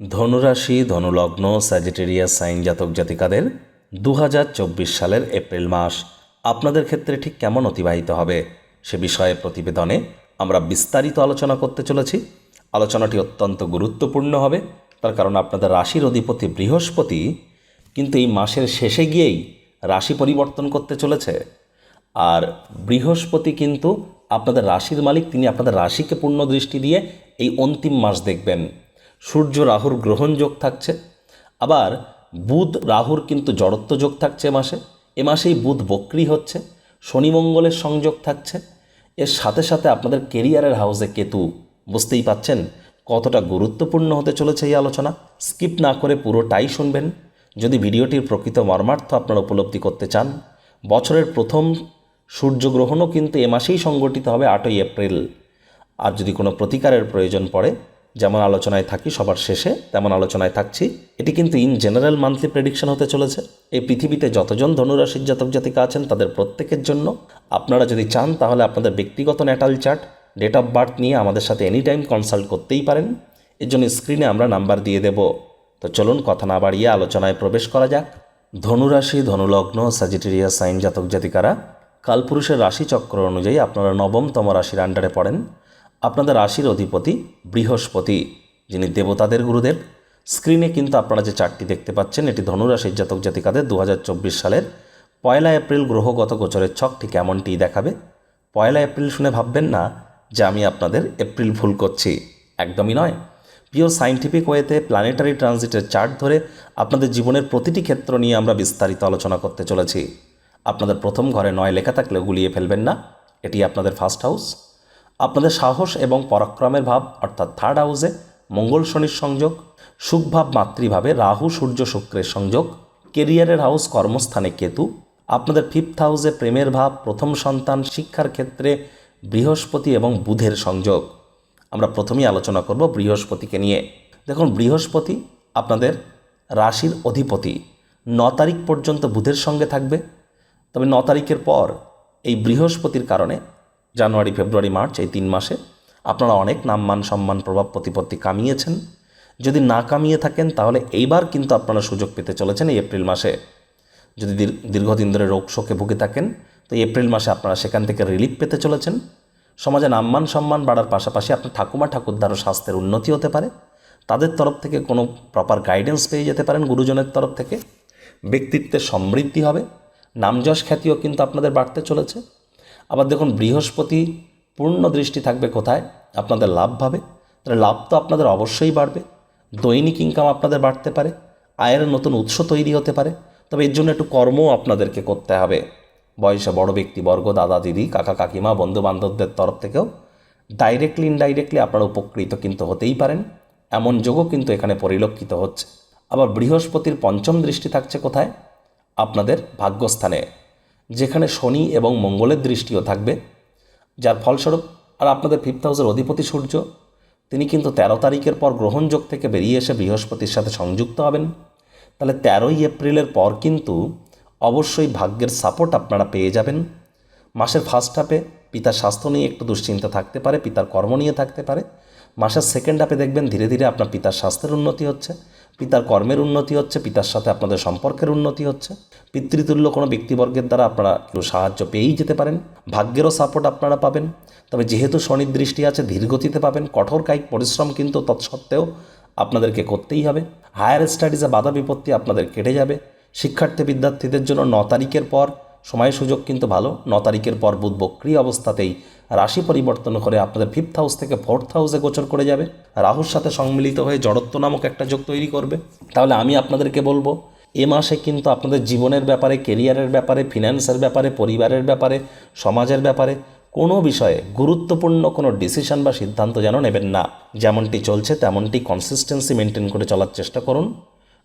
ধনুরাশি, ধনুলগ্ন Sagittarius sign জাতক জাতিকাদের দু হাজার চব্বিশ সালের এপ্রিল মাস। আপনাদের ক্ষেত্রে ঠিক কেমন অতিবাহিত হবে সে বিষয়ে প্রতিবেদনে আমরা বিস্তারিত আলোচনা করতে চলেছি। আলোচনাটি অত্যন্ত গুরুত্বপূর্ণ হবে, তার কারণ আপনাদের রাশির অধিপতি বৃহস্পতি কিন্তু এই মাসের শেষে গিয়েই রাশি পরিবর্তন করতে চলেছে। আর বৃহস্পতি কিন্তু আপনাদের রাশির মালিক, তিনি আপনাদের রাশিকে পূর্ণ দৃষ্টি দিয়ে এই অন্তিম মাস দেখবেন। সূর্য রাহুর গ্রহণ যোগ থাকছে। আবার বুধ রাহুর কিন্তু জড়ত্ব যোগ থাকছে এ মাসে। এ মাসেই বুধ বক্রি হচ্ছে, শনি মঙ্গলের সংযোগ থাকছে। এর সাথে সাথে আপনাদের কেরিয়ারের হাউসে কেতু বুঝতেই পাচ্ছেন কতটা গুরুত্বপূর্ণ হতে চলেছে এই আলোচনা। স্কিপ না করে পুরোটাই শুনবেন। যদি ভিডিওটির প্রকৃত মর্মার্থ আপনারা উপলব্ধি করতে চান, বছরের প্রথম সূর্যগ্রহণও কিন্তু এ মাসেই সংগঠিত হবে আটই এপ্রিল। আর যদি কোনো প্রতিকারের প্রয়োজন পড়ে যেমন আলোচনায় থাকি, সবার শেষে তেমন আলোচনায় থাকছি। এটি কিন্তু ইন জেনারেল মান্থলি প্রেডিকশন হতে চলেছে। এই পৃথিবীতে যতজন ধনুরাশির জাতক জাতিকা আছেন, তাদের প্রত্যেকের জন্য আপনারা যদি চান, তাহলে আপনাদের ব্যক্তিগত natal chart date of birth নিয়ে আমাদের সাথে এনি টাইম কনসাল্ট করতেই পারেন। এর জন্য স্ক্রিনে আমরা নাম্বার দিয়ে দেব। তো চলুন, কথা না বাড়িয়ে আলোচনায় প্রবেশ করা যাক। ধনুরাশি, ধনুলগ্ন সাজিটেরিয়া সাইন জাতক জাতিকারা, কালপুরুষের রাশিচক্র অনুযায়ী আপনারা নবমতম রাশির আন্ডারে পড়েন। আপনাদের রাশির অধিপতি বৃহস্পতি, যিনি দেবতাদের গুরুদেব। স্ক্রিনে কিন্তু আপনারা যে চারটি দেখতে পাচ্ছেন, এটি ধনুরাশির জাতক জাতিকাদের দু হাজার চব্বিশ সালের পয়লা এপ্রিল গ্রহগত গোচরের ছকটি কেমনটি দেখাবে। পয়লা এপ্রিল শুনে ভাববেন না যে আমি আপনাদের এপ্রিল ভুল করছি। একদমই নয়। পিওর সাইন্টিফিক ওয়েতে প্ল্যানেটারি ট্রানজিটের চার্ট ধরে আপনাদের জীবনের প্রতিটি ক্ষেত্র নিয়ে আমরা বিস্তারিত আলোচনা করতে চলেছি। আপনাদের প্রথম ঘরে নয় লেখা থাকলেও গুলিয়ে ফেলবেন না। এটি আপনাদের ফার্স্ট হাউস। আপনাদের সাহস এবং পরাক্রমের ভাব, অর্থাৎ থার্ড হাউসে মঙ্গল শনির সংযোগ সুখভাব মাতৃভাবে রাহু সূর্য শুক্রের সংযোগ কেরিয়ারের হাউস কর্মস্থানে কেতু, আপনাদের ফিফথ হাউসে প্রেমের ভাব, প্রথম সন্তান, শিক্ষার ক্ষেত্রে বৃহস্পতি এবং বুধের সংযোগ। আমরা প্রথমেই আলোচনা করব বৃহস্পতিকে নিয়ে। দেখুন, বৃহস্পতি আপনাদের রাশির অধিপতি। ন তারিখ পর্যন্ত বুধের সঙ্গে থাকবে। তবে ন তারিখের পর এই বৃহস্পতির কারণে জানুয়ারি, ফেব্রুয়ারি, মার্চ এই তিন মাসে আপনারা অনেক নামমান, সম্মান, প্রভাব, প্রতিপত্তি কামিয়েছেন। যদি না কামিয়ে থাকেন, তাহলে এইবার কিন্তু আপনারা সুযোগ পেতে চলেছেন এই এপ্রিল মাসে। যদি দীর- দীর্ঘদিন ধরে রোগ শোকে ভুগে থাকেন, তো এপ্রিল মাসে আপনারা সেখান থেকে রিলিফ পেতে চলেছেন। সমাজে নাম্মান, সম্মান বাড়ার পাশাপাশি আপনার ঠাকুমা, ঠাকুরদারও স্বাস্থ্যের উন্নতি হতে পারে। তাদের তরফ থেকে কোনো প্রপার গাইডেন্স পেয়ে যেতে পারেন গুরুজনের তরফ থেকে। ব্যক্তিত্বের সমৃদ্ধি হবে। নামযশ খ্যাতিও কিন্তু আপনাদের বাড়তে চলেছে। আবার দেখুন, বৃহস্পতি পূর্ণ দৃষ্টি থাকবে কোথায়? আপনাদের লাভ ভাবে। তাহলে লাভ তো আপনাদের অবশ্যই বাড়বে। দৈনিক ইনকাম আপনাদের বাড়তে পারে। আয়ের নতুন উৎস তৈরি হতে পারে। তবে এর জন্য একটু কর্মও আপনাদেরকে করতে হবে। বয়সে বড় ব্যক্তিবর্গ দাদা, দিদি, কাকা, কাকিমা বন্ধু বান্ধবদের তরফ থেকেও ডাইরেক্টলি ইনডাইরেক্টলি আপনারা উপকৃত কিন্তু হতেই পারেন। এমন যোগও কিন্তু এখানে পরিলক্ষিত হচ্ছে। আবার বৃহস্পতির পঞ্চম দৃষ্টি থাকছে কোথায়? আপনাদের ভাগ্যস্থানে। যেখানে শনি এবং মঙ্গলের দৃষ্টিও থাকবে, যার ফলস্বরূপ আর আপনাদের ফিফথ হাউসের অধিপতি সূর্য, তিনি কিন্তু তেরো তারিখের পর গ্রহণযোগ থেকে বেরিয়ে এসে বৃহস্পতির সাথে সংযুক্ত হবেন। তাহলে তেরোই এপ্রিলের পর কিন্তু অবশ্যই ভাগ্যের সাপোর্ট আপনারা পেয়ে যাবেন। মাসের ফার্স্ট হাফে পিতার স্বাস্থ্য নিয়ে একটু দুশ্চিন্তা থাকতে পারে, পিতার কর্ম নিয়ে থাকতে পারে মাসের সেকেন্ড হাফে দেখবেন ধীরে ধীরে আপনার পিতার স্বাস্থ্যের উন্নতি হচ্ছে, পিতার কর্মের উন্নতি হচ্ছে, পিতার সাথে আপনাদের সম্পর্কের উন্নতি হচ্ছে। পিতৃতুল্য কোনো ব্যক্তিবর্গের দ্বারা আপনারা একটু সাহায্য পেয়েই যেতে পারেন, ভাগ্যেরও সাপোর্ট আপনারা পাবেন। তবে যেহেতু শনির দৃষ্টি আছে, ধীরগতিতে পাবেন, কঠোর কায়িক পরিশ্রম কিন্তু তৎসত্ত্বেও আপনাদেরকে করতেই হবে। হায়ার স্টাডিজে বাধা বিপত্তি আপনাদের কেটে যাবে। শিক্ষার্থী বিদ্যার্থীদের জন্য ন তারিখের পর সময় সুযোগ কিন্তু ভালো। ন তারিখের পর বুধ বক্রি অবস্থাতেই রাশি পরিবর্তন করে আপনাদের ফিফথ হাউস থেকে ফোর্থ হাউসে গোচর করে যাবে। রাহুর সাথে সম্মিলিত হয়ে জড়ত্ব নামক একটা যোগ তৈরি করবে। তাহলে আমি আপনাদেরকে বলব, এ মাসে কিন্তু আপনাদের জীবনের ব্যাপারে কেরিয়ারের ব্যাপারে ফিন্যান্সের ব্যাপারে, পরিবারের ব্যাপারে, সমাজের ব্যাপারে কোনো বিষয়ে গুরুত্বপূর্ণ কোনো ডিসিশন বা সিদ্ধান্ত যেন নেবেন না। যেমনটি চলছে, তেমনটি কনসিস্টেন্সি মেনটেন করে চলার চেষ্টা করুন।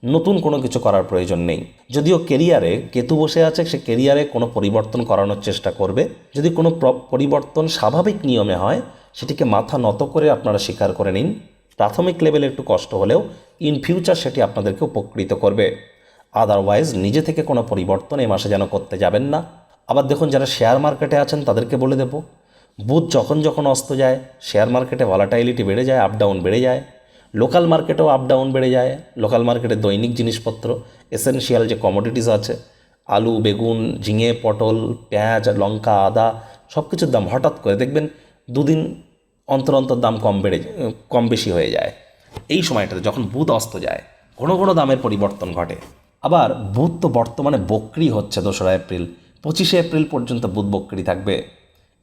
নতুন কোনো কিছু করার প্রয়োজন নেই। যদিও কেরিয়ারে কেতু বসে আছে, সে কেরিয়ারে কোনো পরিবর্তন করানোর চেষ্টা করবে। যদি কোনো প্র- পরিবর্তন স্বাভাবিক নিয়মে হয়, সেটিকে মাথা নত করে আপনারা স্বীকার করে নিন। প্রাথমিক লেভেলে একটু কষ্ট হলেও ইন ফিউচার সেটি আপনাদেরকে উপকৃত করবে। আদারওয়াইজ নিজে থেকে কোনো পরিবর্তন এই মাসে যেন করতে যাবেন না। আবার দেখুন, যারা শেয়ার মার্কেটে আছেন, তাদেরকে বলে দেব, বুধ যখন যখন অস্ত যায়, শেয়ার মার্কেটে ভলাটাইলিটি বেড়ে যায় আপ ডাউন বেড়ে যায়। লোকাল মার্কেটেও আপ ডাউন বেড়ে যায়। লোকাল মার্কেটে দৈনিক জিনিসপত্র এসেনশিয়াল যে কমোডিটিস আছে, আলু, বেগুন, ঝিঙে, পটল, পেঁয়াজ, লঙ্কা, আদা সব কিছুর দাম হঠাৎ করে দেখবেন দুদিন অন্তর অন্তর দাম কম বেড়ে কম বেশি হয়ে যায়। এই সময়টাতে যখন বুধ অস্ত যায়, ঘন ঘন দামের পরিবর্তন ঘটে। আবার বুধ তো বর্তমানে বক্রি হচ্ছে দোসরা এপ্রিল, পঁচিশে এপ্রিল পর্যন্ত বুধ বক্রি থাকবে।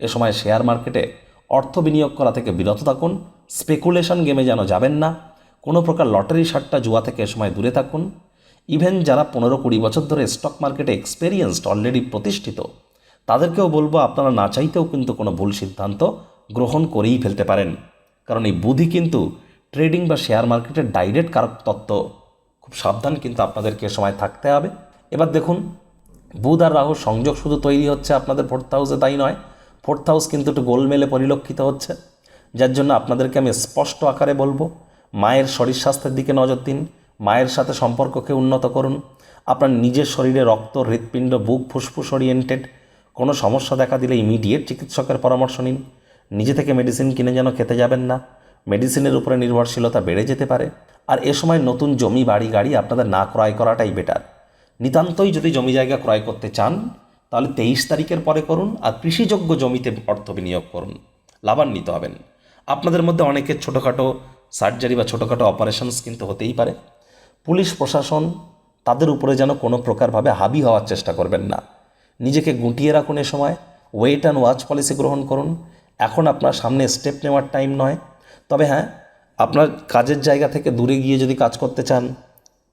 এ সময় শেয়ার মার্কেটে অর্থ বিনিয়োগ করা থেকে বিরত থাকুন স্পেকুলেশন গেমে যেন যাবেন না, কোনো প্রকার লটারি সাট্টা জুয়া থেকে এ সময় দূরে থাকুন। ইভেন যারা পনেরো কুড়ি বছর ধরে স্টক মার্কেটে এক্সপেরিয়েন্সড অলরেডি প্রতিষ্ঠিত, তাদেরকেও বলব আপনারা না চাইতেও কিন্তু কোনো ভুল সিদ্ধান্ত গ্রহণ করেই ফেলতে পারেন। কারণ এই বুধি কিন্তু ট্রেডিং বা শেয়ার মার্কেটের ডাইরেক্ট কারক তত্ত্ব। খুব সাবধান কিন্তু আপনাদেরকে সময় থাকতে হবে। এবার দেখুন, বুধ আর রাহুর সংযোগ শুধু তৈরি হচ্ছে আপনাদের ফোর্থ হাউসে তাই নয়। ফোর্থ হাউস কিন্তু একটু গোলমেলে পরিলক্ষিত হচ্ছে। যার জন্য আপনাদেরকে আমি স্পষ্ট আকারে বলব, মায়ের শরীর স্বাস্থ্যের দিকে নজর দিন, মায়ের সাথে সম্পর্ককে উন্নত করুন, আপনার নিজের শরীরে রক্ত, হৃৎপিণ্ড, বুক, ফুসফুস ওরিয়েন্টেড কোনো সমস্যা দেখা দিলে ইমিডিয়েট চিকিৎসকের পরামর্শ নিন, নিজে থেকে মেডিসিন কিনে যেন খেতে যাবেন না মেডিসিনের উপরে নির্ভরশীলতা বেড়ে যেতে পারে, আর এ সময় নতুন জমি, বাড়ি, গাড়ি আপনাদের না ক্রয় করাটাই বেটার নিতান্তই যদি জমি জায়গা ক্রয় করতে চান, তাহলে তেইশ তারিখের পরে করুন, আর কৃষিযোগ্য জমিতে অর্থ বিনিয়োগ করুন, লাভান্বিত হবেন। আপনাদের মধ্যে অনেকের ছোটোখাটো সার্জারি বা ছোটোখাটো অপারেশনস কিন্তু হতেই পারে। পুলিশ, প্রশাসন তাদের উপরে যেন কোনো প্রকারভাবে হাবি হওয়ার চেষ্টা করবেন না। নিজেকে গুটিয়ে রাখুন এ সময় ওয়েট অ্যান্ড ওয়াচ পলিসি গ্রহণ করুন। এখন আপনার সামনে স্টেপ নেওয়ার টাইম নয়। তবে হ্যাঁ আপনার কাজের জায়গা থেকে দূরে গিয়ে যদি কাজ করতে চান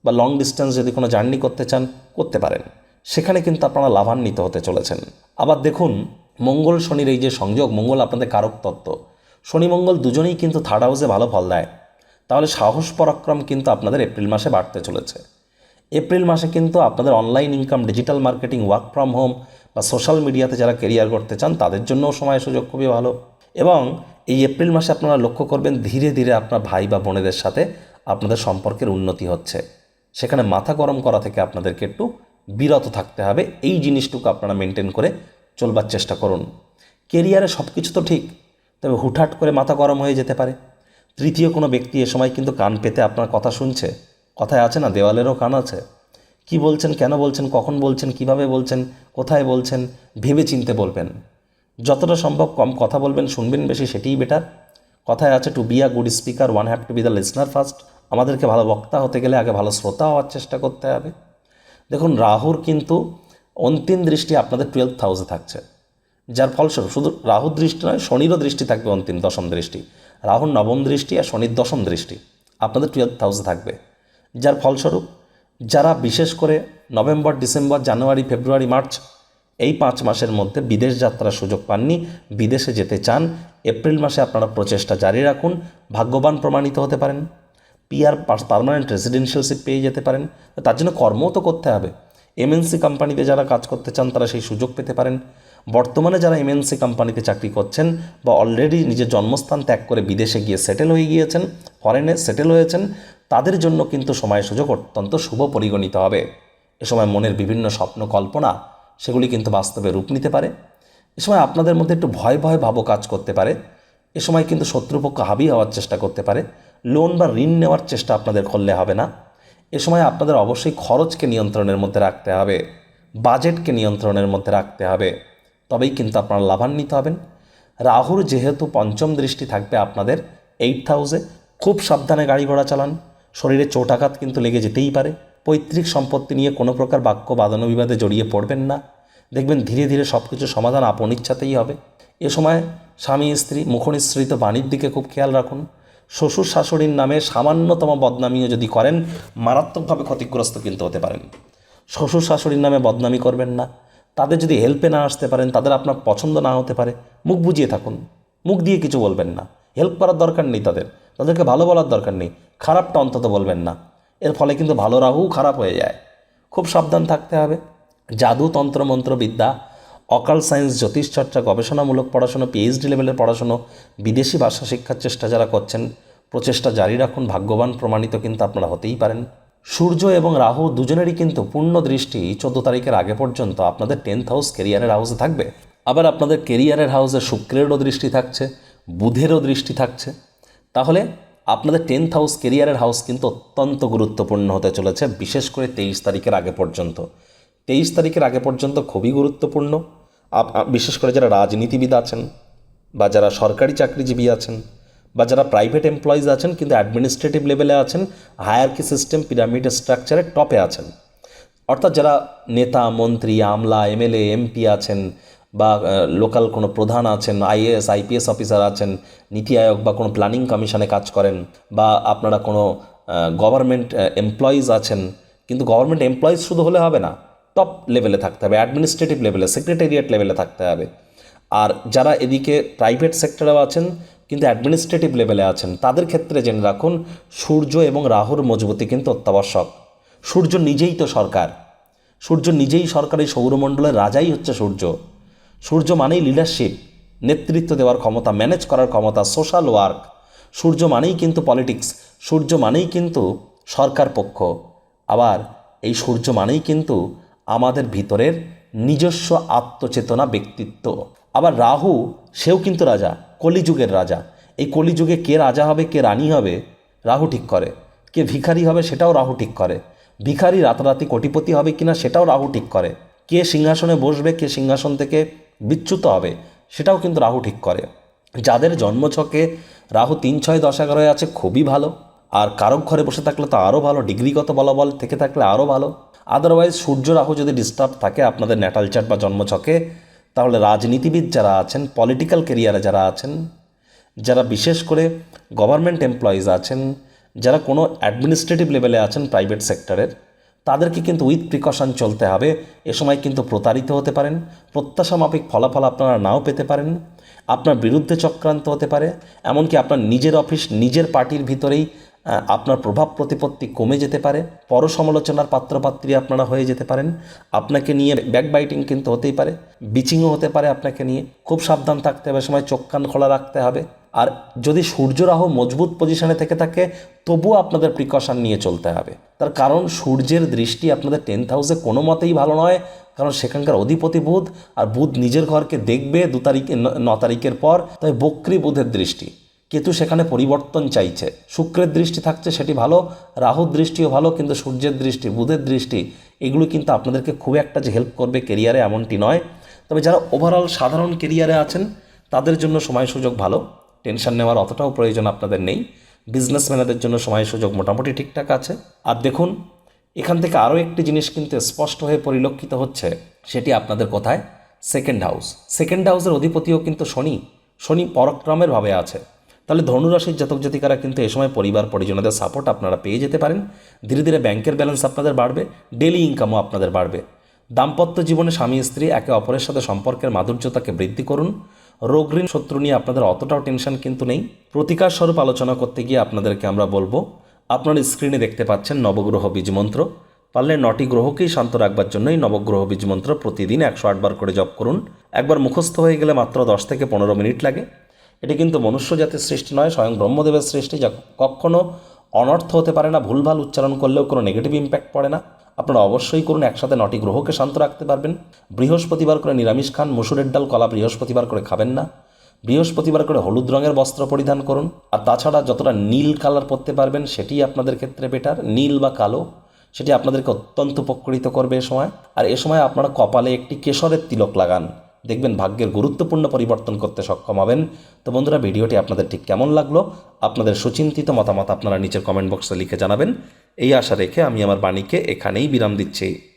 বা লং ডিস্টেন্স যদি কোনো জার্নি করতে চান, করতে পারেন। সেখানে কিন্তু আপনারা লাভান্বিত হতে চলেছেন। আবার দেখুন, মঙ্গল শনির এই যে সংযোগ, মঙ্গল আপনাদের কারক তত্ত্ব। শনি মঙ্গল দুজনেই কিন্তু থার্ড হাউসে ভালো ফল দেয়। তাহলে সাহস পরাক্রম কিন্তু আপনাদের এপ্রিল মাসে বাড়তে চলেছে। এপ্রিল মাসে কিন্তু আপনাদের online income digital marketing work from home বা সোশ্যাল মিডিয়াতে যারা কেরিয়ার করতে চান, তাদের জন্যও সময় সুযোগ খুবই ভালো। এবং এই এপ্রিল মাসে আপনারা লক্ষ্য করবেন, ধীরে ধীরে আপনার ভাই বা বোনেদের সাথে আপনাদের সম্পর্কের উন্নতি হচ্ছে। সেখানে মাথা গরম করা থেকে আপনাদেরকে একটু বিরত থাকতে হবে। এই জিনিসটুকু আপনারা মেনটেন করে চলবার চেষ্টা করুন। কেরিয়ারে সব কিছু তো ঠিক তবে হুটহাট করে মাথা গরম হয়ে যেতে পারে। তৃতীয় কোনো ব্যক্তি এ সময় কিন্তু কান পেতে আপনার কথা শুনছে। কথায় আছে না, দেওয়ালেরও কান আছে। কি বলছেন, কেন বলছেন, কখন বলছেন, কীভাবে বলছেন, কোথায় বলছেন ভেবে চিনতে বলবেন। যতটা সম্ভব কম কথা বলবেন, শুনবেন বেশি, সেটিই বেটার। কথায় আছে to be a good speaker one have to be the listener first আমাদেরকে ভালো বক্তা হতে গেলে আগে ভালো শ্রোতা হওয়ার চেষ্টা করতে হবে। দেখুন, রাহুর কিন্তু অন্তিম দৃষ্টি আপনাদের টুয়েলভ হাউসে থাকছে। যার ফলস্বরূপ শুধু রাহুর দৃষ্টি নয়, শনিরও দৃষ্টি থাকবে অন্তিম দশম দৃষ্টি। রাহুর নবম দৃষ্টি আর শনির দশম দৃষ্টি আপনাদের টুয়েলথ হাউসে থাকবে। যার ফলস্বরূপ যারা বিশেষ করে November, December, January, February, March এই পাঁচ মাসের মধ্যে বিদেশ যাত্রার সুযোগ পাননি, বিদেশে যেতে চান, এপ্রিল মাসে আপনারা প্রচেষ্টা জারি রাখুন, ভাগ্যবান প্রমাণিত হতে পারেন পিআর পার্মানেন্ট রেসিডেন্সিয়ালশিপ পেয়ে যেতে পারেন তার জন্য কর্মও তো করতে হবে। এমএনসি কোম্পানিতে যারা কাজ করতে চান তারা সেই সুযোগ পেতে পারেন। বর্তমানে যারা এমএনসি কোম্পানিতে চাকরি করছেন বা অলরেডি নিজের জন্মস্থান ত্যাগ করে বিদেশে গিয়ে সেটেল হয়ে গিয়েছেন ফরেনে সেটেল হয়েছেন, তাদের জন্য কিন্তু সময় সুযোগ অত্যন্ত শুভ পরিগণিত হবে। এ সময় মনের বিভিন্ন স্বপ্ন, কল্পনা, সেগুলি কিন্তু বাস্তবে রূপ নিতে পারে। এ সময় আপনাদের মধ্যে একটু ভয় ভয় ভাবও কাজ করতে পারে। এ সময় কিন্তু শত্রুপক্ষ হাবি হওয়ার চেষ্টা করতে পারে। লোন বা ঋণ নেওয়ার চেষ্টা আপনাদের করলে হবে না। এ সময় আপনাদের অবশ্যই খরচকে নিয়ন্ত্রণের মধ্যে রাখতে হবে। বাজেটকে নিয়ন্ত্রণের মধ্যে রাখতে হবে। তবেই কিন্তু আপনারা লাভান্বিত হবেন। রাহুর যেহেতু পঞ্চম দৃষ্টি থাকবে আপনাদের এইট হাউসে খুব সাবধানে গাড়ি ঘোড়া চালান। শরীরে চোটাঘাত কিন্তু লেগে যেতেই পারে। পৈতৃক সম্পত্তি নিয়ে কোনো প্রকার বাক্য বাদানুবিবাদে জড়িয়ে পড়বেন না। দেখবেন ধীরে ধীরে সব কিছু সমাধান আপন ইচ্ছাতেই হবে। এ সময় স্বামী, স্ত্রী, মুখনিসৃত বাণীর দিকে খুব খেয়াল রাখুন। শ্বশুর শাশুড়ির নামে সামান্যতম বদনামিও যদি করেন, মারাত্মকভাবে ক্ষতিগ্রস্ত কিন্তু হতে পারেন। শ্বশুর শাশুড়ির নামে বদনামি করবেন না। তাদের যদি হেল্পে না আসতে পারেন, তাদের আপনার পছন্দ না হতে পারে, মুখ বুঝিয়ে থাকুন। মুখ দিয়ে কিছু বলবেন না। হেল্প করার দরকার নেই তাদের। তাদেরকে ভালো বলার দরকার নেই। খারাপটা অন্তত বলবেন না। এর ফলে কিন্তু ভালো রাহু খারাপ হয়ে যায়। খুব সাবধান থাকতে হবে। জাদু তন্ত্র মন্ত্র বিদ্যা অকাল সায়েন্স জ্যোতিষচর্চা গবেষণামূলক পড়াশুনো পিএইচডি লেভেলের পড়াশুনো, বিদেশি ভাষা শিক্ষার চেষ্টা যারা করছেন, প্রচেষ্টা জারি রাখুন। ভাগ্যবান প্রমাণিত কিন্তু আপনারা হতেই পারেন। সূর্য এবং রাহু দুজনেরই কিন্তু পূর্ণ দৃষ্টি চোদ্দ তারিখের আগে পর্যন্ত আপনাদের টেন্থ হাউস কেরিয়ারের হাউসে থাকবে। আবার আপনাদের কেরিয়ারের হাউসে শুক্রেরও দৃষ্টি থাকছে, বুধেরও দৃষ্টি থাকছে। তাহলে আপনাদের টেন্থ হাউস কেরিয়ারের হাউস কিন্তু অত্যন্ত গুরুত্বপূর্ণ হতে চলেছে, বিশেষ করে তেইশ তারিখের আগে পর্যন্ত। তেইশ তারিখের আগে পর্যন্ত খুবই গুরুত্বপূর্ণ। বিশেষ করে যারা রাজনীতিবিদ আছেন বা যারা সরকারি চাকরিজীবী আছেন বা যারা প্রাইভেট এমপ্লয়িজ আছেন কিন্তু অ্যাডমিনিস্ট্রেটিভ লেভেলে আছেন হায়ারকি সিস্টেম পিরামিড স্ট্রাকচারের টপে আছেন। অর্থাৎ যারা নেতা, মন্ত্রী, আমলা, এমএলএ, এমপি আছেন বা লোকাল কোনো প্রধান আছেন আইএএস আইপিএস অফিসার আছেন, নীতি আয়োগ বা কোনো প্ল্যানিং কমিশনে কাজ করেন বা আপনারা কোনো গভর্নমেন্ট এমপ্লয়িজ আছেন, কিন্তু গভর্নমেন্ট এমপ্লয়িজ শুধু হলে হবে না টপ লেভেলে থাকতে হবে অ্যাডমিনিস্ট্রেটিভ লেভেলে সেক্রেটারিয়েট লেভেলে থাকতে হবে। আর যারা এদিকে প্রাইভেট সেক্টরেও আছেন কিন্তু অ্যাডমিনিস্ট্রেটিভ লেভেলে আছেন। তাদের ক্ষেত্রে জেনে রাখুন, সূর্য এবং রাহুর মজবুতি কিন্তু অত্যাবশ্যক। সূর্য নিজেই তো সরকার। সূর্য নিজেই সরকারি সৌরমণ্ডলের রাজাই হচ্ছে সূর্য। সূর্য মানেই লিডারশিপ নেতৃত্ব দেওয়ার ক্ষমতা ম্যানেজ করার ক্ষমতা সোশ্যাল ওয়ার্ক সূর্য মানেই কিন্তু পলিটিক্স সূর্য মানেই কিন্তু সরকার পক্ষ। আবার এই সূর্য মানেই কিন্তু আমাদের ভিতরের নিজস্ব আত্মচেতনা, ব্যক্তিত্ব। আবার রাহু, সেও কিন্তু রাজা। কলিযুগের রাজা। এই কলিযুগে কে রাজা হবে, কে রানী হবে, রাহু ঠিক করে। কে ভিখারি হবে, সেটাও রাহু ঠিক করে। ভিখারি রাতারাতি কোটিপতি হবে কিনা, সেটাও রাহু ঠিক করে। কে সিংহাসনে বসবে, কে সিংহাসন থেকে বিচ্যুত হবে, সেটাও কিন্তু রাহু ঠিক করে। যাদের জন্মছকে রাহু তিন, ছয়, দশ, এগারোয় আছে, খুবই ভালো। আর কারক ঘরে বসে থাকলে তো আরও ভালো, ডিগ্রিগত বলাবল থেকে থাকলে আরও ভালো। আদারওয়াইজ সূর্য রাহু যদি ডিস্টার্ব থাকে আপনাদের ন্যাটাল চার্ট বা জন্মছকে তাহলে রাজনীতিবিদ যারা আছেন পলিটিক্যাল কেরিয়ারে যারা আছেন, যারা বিশেষ করে গভর্নমেন্ট এমপ্লয়িজ আছেন, যারা কোনো অ্যাডমিনিস্ট্রেটিভ লেভেলে আছেন প্রাইভেট সেক্টরের তাদেরকে কিন্তু উইথ প্রিকশন চলতে হবে। এ সময় কিন্তু প্রতারিত হতে পারেন, প্রত্যাশা মাফিক ফলাফল আপনারা নাও পেতে পারেন, আপনার বিরুদ্ধে চক্রান্ত হতে পারে, এমনকি আপনার নিজের অফিস নিজের পার্টির ভিতরেই আপনার প্রভাব প্রতিপত্তি কমে যেতে পারে পর সমালোচনার পাত্রপাত্রী আপনারা হয়ে যেতে পারেন, আপনাকে নিয়ে ব্যাকবাইটিং কিন্তু হতেই পারে বিচিংও হতে পারে আপনাকে নিয়ে, খুব সাবধান থাকতে হবে, সময় চোখ কান খোলা রাখতে হবে, আর যদি সূর্য রাহু মজবুত পজিশনে থেকে থাকে, তবুও আপনাদের প্রিকশন নিয়ে চলতে হবে। তার কারণ, সূর্যের দৃষ্টি আপনাদের টেন্থ হাউসে কোনো মতেই ভালো নয়, কারণ সেখানকার অধিপতি বুধ, আর বুধ নিজের ঘরকে দেখবে দু তারিখে, ন- তারিখের পর তবে বক্রি বুধের দৃষ্টি। কেতু সেখানে পরিবর্তন চাইছে। শুক্রের দৃষ্টি থাকছে সেটি ভালো, রাহুর দৃষ্টিও ভালো, কিন্তু সূর্যের দৃষ্টি, বুধের দৃষ্টি, এগুলো কিন্তু আপনাদেরকে খুব একটা যে হেল্প করবে কেরিয়ারে এমনটি নয়। তবে যারা ওভারঅল সাধারণ কেরিয়ারে আছেন, তাদের জন্য সময় সুযোগ ভালো। টেনশন নেওয়ার অতটাও প্রয়োজন আপনাদের নেই। বিজনেসম্যানদের জন্য সময় সুযোগ মোটামুটি ঠিকঠাক আছে। আর দেখুন, এখান থেকে আরও একটি জিনিস কিন্তু স্পষ্ট হয়ে পরিলক্ষিত হচ্ছে, সেটি আপনাদের কোথায় সেকেন্ড হাউস সেকেন্ড হাউসের অধিপতিও কিন্তু শনি। শনি পরক্রমের ভাবে আছে। তাহলে ধনুরাশির জাতক জাতিকারা কিন্তু এই সময় পরিবার, পরিজনদের সাপোর্ট আপনারা পেয়ে যেতে পারেন। ধীরে ধীরে ব্যাংকের ব্যালেন্স আপনাদের বাড়বে ডেলি ইনকামও আপনাদের বাড়বে। দাম্পত্য জীবনে স্বামী, স্ত্রী একে অপরের সাথে সম্পর্কের মাধুর্যতাকে বৃদ্ধি করুন। রোগ ঋণ শত্রু নিয়ে আপনাদের অতটাও টেনশন কিন্তু নেই। প্রতিকার স্বরূপ আলোচনা করতে গিয়ে আপনাদেরকে আমরা বলব, আপনার স্ক্রিনে দেখতে পাচ্ছেন নবগ্রহ বীজ মন্ত্র। পারলে নটি গ্রহকেই শান্ত রাখবার জন্যই নবগ্রহ বীজ মন্ত্র প্রতিদিন একশো আটবার করে জপ করুন। একবার মুখস্থ হয়ে গেলে মাত্র দশ থেকে পনেরো মিনিট লাগে। এটি কিন্তু মনুষ্য জাতির সৃষ্টি নয়, স্বয়ং ব্রহ্মদেবের সৃষ্টি, যা কখনো অনর্থ হতে পারে না। ভুলভাল উচ্চারণ করলেও কোনো নেগেটিভ ইম্প্যাক্ট পড়ে না। আপনারা অবশ্যই করুন, একসাথে নটি গ্রহকে শান্ত রাখতে পারবেন। বৃহস্পতিবার করে নিরামিষ খান, মসুরের ডাল, কলা বৃহস্পতিবার করে খাবেন না। বৃহস্পতিবার করে হলুদ রঙের বস্ত্র পরিধান করুন। আর তাছাড়া যতটা নীল কালার পরতে পারবেন সেটি আপনাদের ক্ষেত্রে বেটার নীল বা কালো। সেটি আপনাদেরকে অত্যন্ত উপকৃত করবে এ সময়। আর এ সময় আপনারা কপালে একটি কেশরের তিলক লাগান। দেখবেন ভাগ্যের গুরুত্বপূর্ণ পরিবর্তন করতে সক্ষম হবেন। তো বন্ধুরা, ভিডিওটি আপনাদের ঠিক কেমন লাগল? আপনাদের সুচিন্তিত মতামত আপনারা নিচের কমেন্ট বক্সে লিখে জানাবেন। এই আশা রেখে আমি আমার বাণীকে এখানেই বিরাম দিচ্ছি।